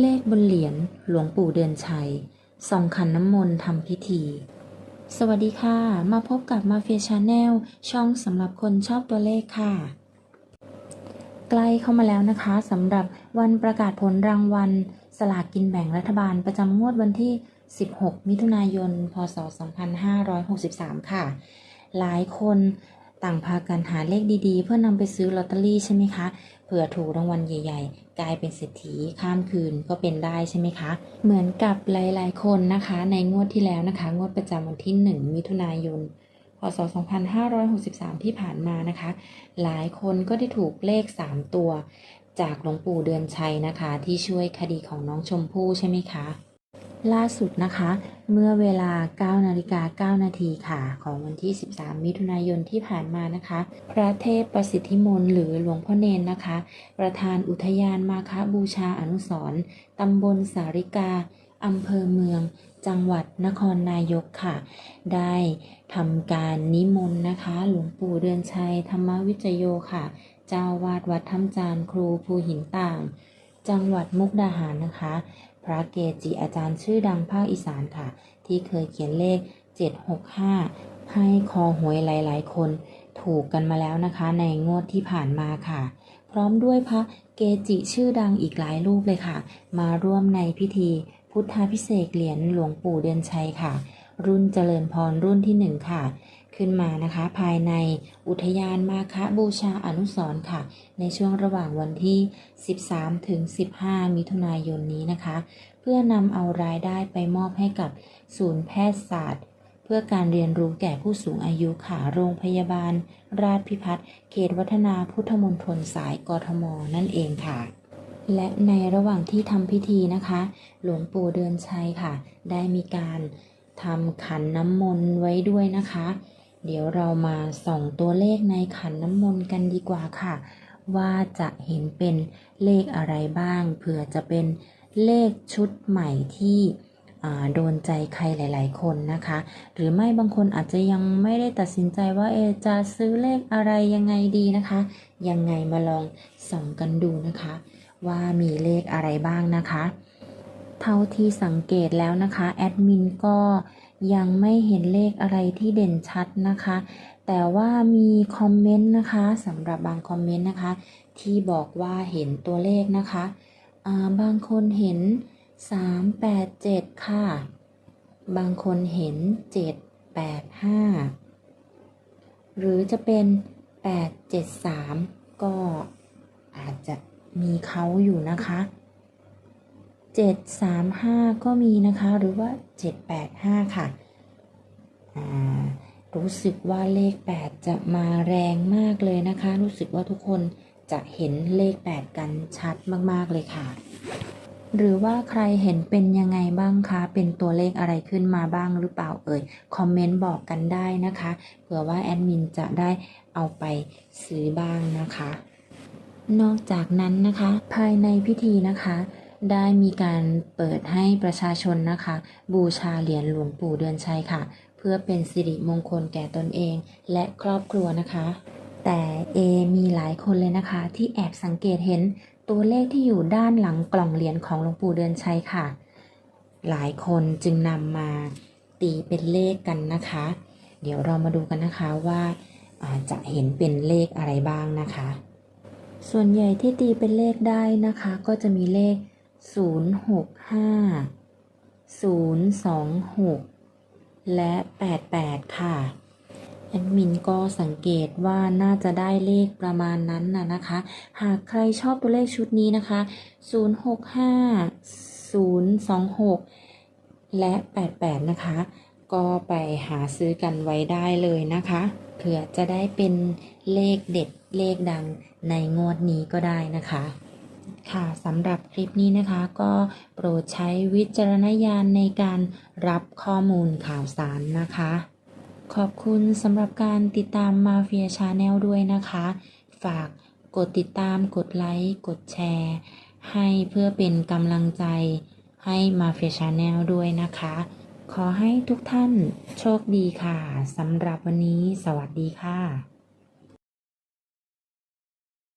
เลขบนเหรียญหลวงปู่เดือนชัยส่องขันน้ำมนต์ทำพิธี สวัสดีค่ะ มาพบกับมาเฟียชาแนลช่องสำหรับคนชอบตัวเลขค่ะ ใกล้เข้ามาแล้วนะคะสำหรับวันประกาศผลรางวัล สลากกินแบ่งรัฐบาลประจำงวดวันที่ 16 มิถุนายน พศ 2563 ค่ะ หลายคน ต่างพากันหาเลขดีๆ เพื่อนำไปซื้อลอตเตอรี่ใช่ไหมคะ เผื่อถูกรางวัลใหญ่ ๆ กลายเป็นเศรษฐีข้ามคืนก็เป็นได้ใช่ไหมคะ เหมือนกับหลายๆ คนนะคะ ในงวดที่แล้วนะคะ งวดประจำวันที่ 1 มิถุนายน พศ 2563 ที่ผ่านมานะคะ หลายคนก็ได้ถูกเลข 3 ตัว จากหลวงปู่เดือนชัยนะคะ ที่ช่วยคดีของน้องชมพู่ใช่ไหมคะ ล่าสุดนะคะ เมื่อเวลา 9 นาฬิกา 9 นาทีค่ะ ของวันที่ 13 มิถุนายนที่ผ่านมานะคะ พระเทพประสิทธิมนหรือหลวงพ่อเนนนะคะ ประธานอุทยานมาคบูชาอนุสรตำบลสาริกาอำเภอเมือง จังหวัดนครนายกค่ะ ได้ทำการนิมนต์นะคะ หลวงปู่เดือนชัย ธรรมวิจโยค่ะ เจ้าวาดวัดถ้ำจานครูภูหินต่าง จังหวัดมุกดาหารนะคะพระเกจิอาจารย์ชื่อดังภาคอีสานค่ะ ที่เคยเขียนเลข 765 ให้คอหวยหลายๆ คนถูกกันมาแล้วนะคะ ในงวดที่ผ่านมาค่ะ พร้อมด้วยพระเกจิชื่อดังอีกหลายรูปเลยค่ะ มาร่วมในพิธีพุทธาพิเศษเหรียญหลวงปู่เดือนชัยค่ะ รุ่นเจริญพรรุ่นที่หนึ่งค่ะ ขึ้นมานะคะ ภายในอุทยานมาคะบูชาอนุสร์ค่ะ ในช่วงระหว่างวันที่ 13 ถึง 15 มิถุนายนนี้นะคะ เพื่อนำเอารายได้ไปมอบให้กับศูนย์แพทยศาสตร์ เพื่อการเรียนรู้แก่ผู้สูงอายุค่ะโรงพยาบาล ราชพิพัฒน์เขตวัฒนาพุทธมณฑลสายกทม นั่นเองค่ะและในระหว่างที่ทำพิธีนะคะ หลวงปู่เดือนชัยค่ะ ได้มีการทำขันน้ำมนต์ไว้ด้วยนะคะ เดี๋ยวเรามาส่องตัวเลขในขันน้ำมนต์กันดีกว่าค่ะ ว่าจะเห็นเป็นเลขอะไรบ้างเผื่อจะเป็นเลขชุดใหม่ที่อ่าโดนใจใครหลาย ๆ คนนะคะ หรือไม่บางคนอาจจะยังไม่ได้ตัดสินใจว่าเอจะซื้อเลขอะไรยังไงดีนะคะ ยังไงมาลองส่องกันดูนะคะ ว่ามีเลขอะไรบ้างนะคะ เท่าที่สังเกตแล้วนะคะแอดมินก็ยังไม่เห็นเลขอะไรที่เด่นชัดนะคะ แต่ว่ามีคอมเมนต์นะคะสำหรับบางคอมเมนต์นะคะ ที่บอกว่าเห็นตัวเลขนะคะาบางคนเห็น 387 ค่ะ บางคนเห็น 785 หรือจะเป็น 873 ก็อาจจะมีเขาอยู่นะคะ 735 ก็มีนะคะ หรือว่า 785 ค่ะอ่ารู้สึกว่าเลข 8 จะมาแรงมากเลยนะคะ รู้สึกว่าทุกคนจะเห็นเลข 8 กันชัดมาก ๆ เลยค่ะ หรือว่าใครเห็นเป็นยังไงบ้างคะ เป็นตัวเลขอะไรขึ้นมาบ้างหรือเปล่าเอ่ย คอมเมนต์บอกกันได้นะคะ เผื่อว่าแอดมินจะได้เอาไปซื้อบ้างนะคะ นอกจากนั้นนะคะ ภายในพิธีนะคะ ได้มีการเปิดให้ประชาชนนะคะ บูชาเหรียญหลวงปู่เดือนชัยค่ะ เพื่อเป็นสิริมงคลแก่ตนเองและครอบครัวนะคะ แต่เอมีหลายคนเลยนะคะ ที่แอบสังเกตเห็นตัวเลขที่อยู่ด้านหลังกล่องเหรียญของหลวงปู่เดือนชัยค่ะ หลายคนจึงนำมาตีเป็นเลขกันนะคะ เดี๋ยวเรามาดูกันนะคะว่าจะเห็นเป็นเลขอะไรบ้างนะคะ ส่วนใหญ่ที่ตีเป็นเลขได้นะคะ ก็จะมีเลข 065 026และ88ค่ะ แอดมินก็สังเกตว่าน่าจะได้เลขประมาณนั้นนะนะคะ หากใครชอบตัวเลขชุดนี้นะคะ065 026และ88นะคะ ก็ไปหาซื้อกันไว้ได้เลยนะคะเผื่อจะได้เป็นเลขเด็ดเลขดังในงวดนี้ก็ได้นะคะ ค่ะสำหรับคลิปนี้นะคะ ก็โปรดใช้วิจารณญาณในการรับข้อมูลข่าวสารนะคะ ขอบคุณสำหรับการติดตามมาเฟียชาแนลด้วยนะคะ ฝากกดติดตามกดไลค์กดแชร์ ให้เพื่อเป็นกำลังใจให้มาเฟียชาแนลด้วยนะคะ ขอให้ทุกท่านโชคดีค่ะสำหรับวันนี้สวัสดีค่ะ